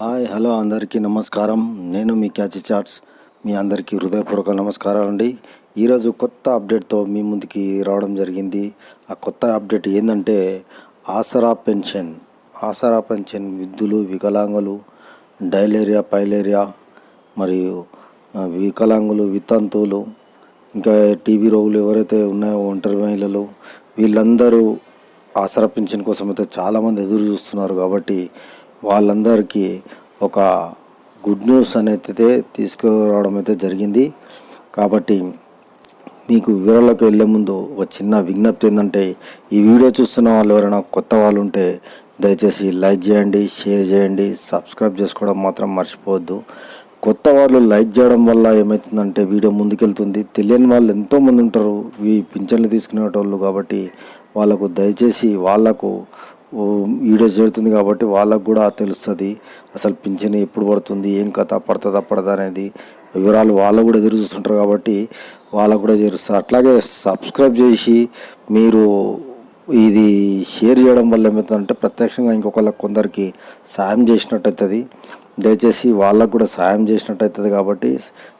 Hi hello అందరికీ నమస్కారం. నేను మీ క్యాచి చాట్స్. మీ అందరికీ హృదయపూర్వక నమస్కారాలు అండి ఈరోజు కొత్త అప్డేట్తో మీ ముందుకి రావడం జరిగింది. ఆ కొత్త అప్డేట్ ఏంటంటే ఆసరా పెన్షన్. ఆసరా పెన్షన్ విద్యులు వికలాంగులు డైలేరియా పైలేరియా మరియు వికలాంగులు వితంతువులు ఇంకా టీవీ రోగులు ఎవరైతే ఉన్నాయో ఒంటరి మహిళలు వీళ్ళందరూ ఆసరా పెన్షన్ కోసం అయితే చాలామంది ఎదురు చూస్తున్నారు కాబట్టి వాళ్ళందరికీ ఒక గుడ్ న్యూస్ అనేది తీసుకురావడం అయితే జరిగింది. కాబట్టి మీకు వివరాలకు వెళ్ళే ముందు ఒక చిన్న విజ్ఞప్తి ఏంటంటే ఈ వీడియో చూస్తున్న వాళ్ళు ఎవరైనా కొత్త వాళ్ళు ఉంటే దయచేసి లైక్ చేయండి షేర్ చేయండి సబ్స్క్రైబ్ చేసుకోవడం మాత్రం మర్చిపోవద్దు. కొత్త వాళ్ళు లైక్ చేయడం వల్ల ఏమవుతుందంటే వీడియో ముందుకెళ్తుంది. తెలియని వాళ్ళు ఎంతోమంది ఉంటారు ఈ పింఛన్లు తీసుకునేటోళ్ళు కాబట్టి వాళ్ళకు దయచేసి వాళ్ళకు వీడియోస్ జరుగుతుంది కాబట్టి వాళ్ళకు కూడా తెలుస్తుంది. అసలు పింఛన్ ఎప్పుడు పడుతుంది ఏం కథ పడుతుందా పడదా అనేది వివరాలు వాళ్ళు కూడా ఎదురు చూస్తుంటారు కాబట్టి వాళ్ళకు కూడా చేరుస్తారు అట్లాగే సబ్స్క్రైబ్ చేసి మీరు ఇది షేర్ చేయడం వల్ల ఏమవుతుందంటే ప్రత్యక్షంగా ఇంకొకళ్ళ కొందరికి సాయం చేసినట్టు అవుతుంది. దయచేసి వాళ్ళకు కూడా సాయం చేసినట్టు అవుతుంది కాబట్టి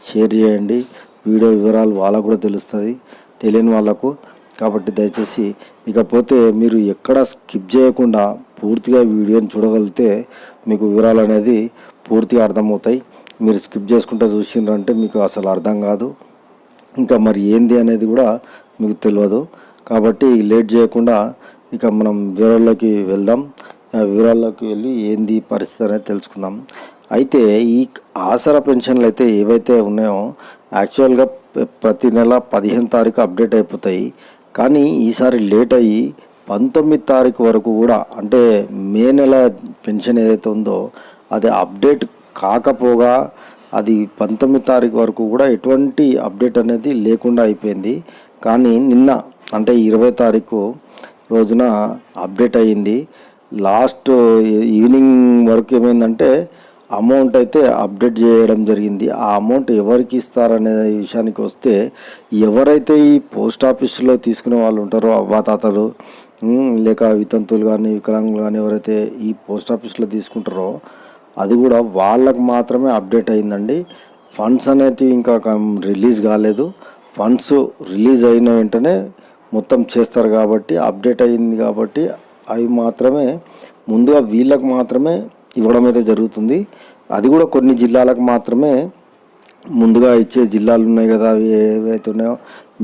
షేర్ చేయండి. వీడియో వివరాలు వాళ్ళకు కూడా తెలుస్తుంది. తెలియని వాళ్ళకు కాబట్టి దయచేసి ఇకపోతే మీరు ఎక్కడ స్కిప్ చేయకుండా పూర్తిగా వీడియోని చూడగలిగితే మీకు వివరాలు అనేది పూర్తిగా అర్థమవుతాయి. మీరు స్కిప్ చేసుకుంటూ చూసిండ్రంటే మీకు అసలు అర్థం కాదు. ఇంకా మరి ఏంది అనేది కూడా మీకు తెలియదు కాబట్టి లేట్ చేయకుండా ఇక మనం వివరాల్లోకి వెళ్దాం. ఆ వివరాల్లోకి వెళ్ళి ఏంది పరిస్థితి అనేది తెలుసుకుందాం. అయితే ఈ ఆసరా పెన్షన్లు అయితే ఏవైతే ఉన్నాయో యాక్చువల్గా ప్రతి నెల పదిహేను తారీఖు అప్డేట్ అయిపోతాయి. కానీ ఈసారి లేట్ అయ్యి పంతొమ్మిది తారీఖు వరకు కూడా అంటే మే నెల పెన్షన్ ఏదైతే ఉందో అది అప్డేట్ కాకపోగా అది పంతొమ్మిది తారీఖు వరకు కూడా ఎటువంటి అప్డేట్ అనేది లేకుండా అయిపోయింది. కానీ నిన్న అంటే ఇరవై తారీఖు రోజున అప్డేట్ అయ్యింది. లాస్ట్ ఈవినింగ్ వరకు ఏమైందంటే అమౌంట్ అయితే అప్డేట్ చేయడం జరిగింది. ఆ అమౌంట్ ఎవరికి ఇస్తారనే విషయానికి వస్తే ఎవరైతే ఈ పోస్ట్ ఆఫీసులో తీసుకునే వాళ్ళు ఉంటారో అవ్వాతాతలు లేక వితంతువులు కానీ వికలాంగులు కానీ ఎవరైతే ఈ పోస్ట్ ఆఫీస్లో తీసుకుంటారో అది కూడా వాళ్ళకు మాత్రమే అప్డేట్ అయిందండి. ఫండ్స్ అనేటివి ఇంకా రిలీజ్ కాలేదు. ఫండ్స్ రిలీజ్ అయిన వెంటనే మొత్తం చేస్తారు కాబట్టి అప్డేట్ అయింది కాబట్టి అవి మాత్రమే ముందుగా వీళ్ళకు మాత్రమే ఇవ్వడం అయితే జరుగుతుంది. అది కూడా కొన్ని జిల్లాలకు మాత్రమే ముందుగా ఇచ్చే జిల్లాలు ఉన్నాయి కదా. అవి ఏవైతే ఉన్నాయో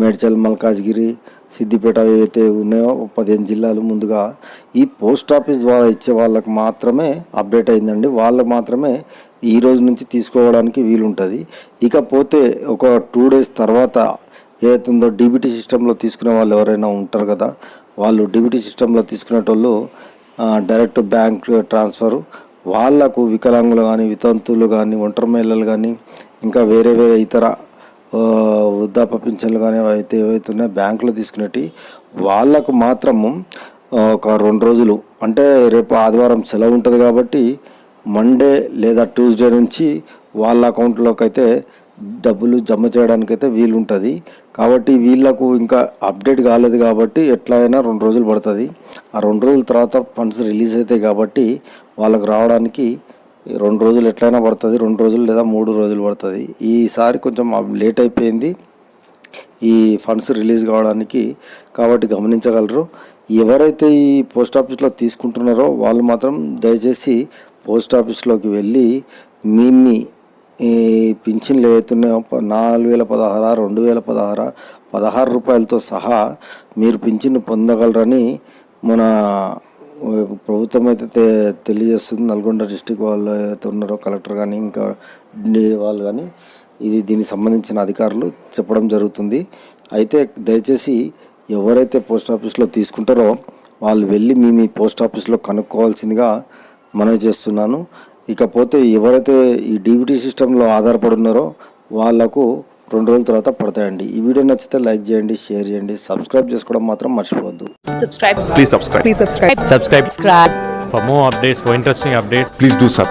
మేడ్చల్ మల్కాజ్గిరి సిద్దిపేట ఏవైతే ఉన్నాయో పదిహేను జిల్లాలు ముందుగా ఈ పోస్ట్ ఆఫీస్ ద్వారా ఇచ్చే వాళ్ళకు మాత్రమే అప్డేట్ అయిందండి. వాళ్ళకు మాత్రమే ఈ రోజు నుంచి తీసుకోవడానికి వీలుంటుంది. ఇకపోతే ఒక టూ డేస్ తర్వాత ఏదైతుందో డీబీటీ సిస్టంలో తీసుకునే వాళ్ళు ఎవరైనా ఉంటారు కదా వాళ్ళు డీబీటీ సిస్టంలో తీసుకునేటోళ్ళు డైరెక్ట్ బ్యాంక్ ట్రాన్స్ఫర్ వాళ్ళకు వికలాంగులు కానీ వితంతువులు కానీ ఒంటరి మహిళలు కానీ ఇంకా వేరే వేరే ఇతర వృద్ధాప్య పింఛన్లు కానీ అయితే ఏవైతే ఉన్నాయో బ్యాంకులో తీసుకునేటి వాళ్ళకు మాత్రము ఒక రెండు రోజులు అంటే రేపు ఆదివారం సెలవు ఉంటుంది కాబట్టి మండే లేదా ట్యూస్డే నుంచి వాళ్ళ అకౌంట్లోకి అయితే డబ్బులు జమ చేయడానికైతే వీలు ఉంటుంది కాబట్టి వీళ్ళకు ఇంకా అప్డేట్ కాలేదు కాబట్టి ఎట్లా అయినా రెండు రోజులు పడుతుంది. ఆ రెండు రోజుల తర్వాత ఫండ్స్ రిలీజ్ అవుతాయి కాబట్టి వాళ్ళకు రావడానికి రెండు రోజులు ఎట్లయినా పడుతుంది. రెండు రోజులు లేదా మూడు రోజులు పడుతుంది. ఈసారి కొంచెం లేట్ అయిపోయింది ఈ ఫండ్స్ రిలీజ్ కావడానికి. కాబట్టి గమనించగలరు. ఎవరైతే ఈ పోస్ట్ ఆఫీస్లో తీసుకుంటున్నారో వాళ్ళు మాత్రం దయచేసి పోస్ట్ ఆఫీస్లోకి వెళ్ళి మీ ఈ పింఛన్లు ఏవైతున్నాయో నాలుగు వేల పదహార రెండు వేల పదహార పదహారు రూపాయలతో సహా మీరు పింఛన్ పొందగలరని మన ప్రభుత్వం అయితే తె- తెలియజేస్తుంది. నల్గొండ డిస్టిక్ వాళ్ళు అయితే ఉన్నారో కలెక్టర్ కానీ ఇంకా వాళ్ళు కానీ ఇది దీనికి సంబంధించిన అధికారులు చెప్పడం జరుగుతుంది. అయితే దయచేసి ఎవరైతే పోస్ట్ ఆఫీస్లో తీసుకుంటారో వాళ్ళు వెళ్ళి మీ మీ పోస్ట్ ఆఫీస్లో కనుక్కోవాల్సిందిగా మనవి చేస్తున్నాను. ఇకపోతే ఎవరైతే ఈ డీబీటీ సిస్టంలో ఆధారపడి ఉన్నారో వాళ్ళకు రెండు రోజుల తర్వాత పడతాయండి. ఈ వీడియో నచ్చితే లైక్ చేయండి షేర్ చేయండి సబ్స్క్రైబ్ చేసుకోవడం మాత్రం మర్చిపోవద్దు. Subscribe subscribe updates for updates please do sub